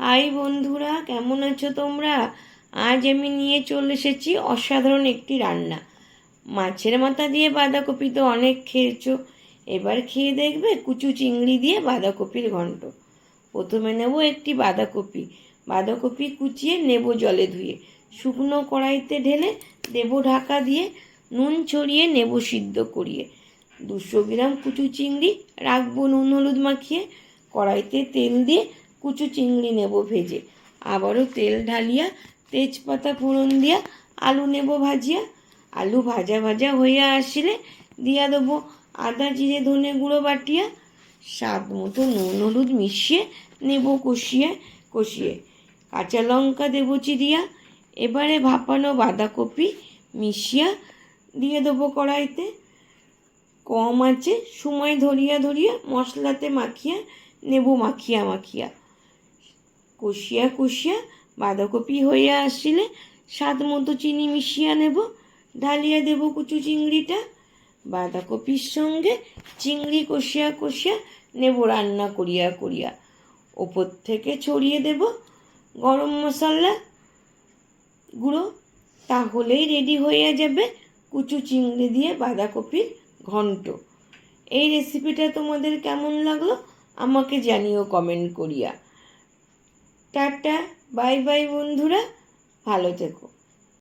High বন্ধুরা, কেমন আছো তোমরা? আজ আমি নিয়ে চলে এসেছি অসাধারণ একটি রান্না। মাছের মাথা দিয়ে বাঁধাকপি তো অনেক খেয়েছো। এবার খেয়ে দেখবে কুচু চিংড়ি দিয়ে বাঁধাকপির ঘন্ট। প্রথমে নেব একটি বাঁধাকপি। বাঁধাকপি কুচিয়ে নেব জলে ধুয়ে। শুকনো কড়াইতে ঢেলে দেবো ঢাকা দিয়ে। নুন ছড়িয়ে নেব সিদ্ধ করিয়ে। দুশো গ্রাম কুচু চিংড়ি রাখব নুন হলুদ মাখিয়ে। কড়াইতে তেল দিয়ে কুচু চিংড়ি নেব ভেজে। আবারও তেল ঢালিয়া, তেজপাতা ফোড়ন দিয়া, আলু নেব ভাজিয়া। আলু ভাজা ভাজা হইয়া আসিলে দিয়া দেবো আদা, জিরে, ধনে গুঁড়ো বাটিয়া। স্বাদ মতো নুন হলুদ মিশিয়ে নেব কষিয়ে কষিয়ে। কাঁচা লঙ্কা দেবো চিরিয়া এবারে ভাপানো বাঁধাকপি মিশিয়া দিয়ে দেবো কড়াইতে। কম আছে, সময় ধরিয়া ধরিয়া মশলাতে মাখিয়া, নেব মাখিয়া মাখিয়া। কষিয়া কষিয়া বাঁধাকপি হইয়া আসিলে স্বাদ মতো চিনি মিশিয়া নেব। ঢালিয়া দেব কুচু চিংড়িটা। বাঁধাকপির সঙ্গে চিংড়ি কষিয়া কষিয়া নেব রান্না করিয়া করিয়া। ওপর থেকে ছড়িয়ে দেব গরম মশলা গুঁড়ো। তাহলেই রেডি হয়ে যাবে কুচু চিংড়ি দিয়ে বাঁধাকপির ঘন্ট। এই রেসিপিটা তোমাদের কেমন লাগল আমাকে জানিও কমেন্ট করিয়া। টাটা বাই বাই বন্ধুরা ভালো থেকো।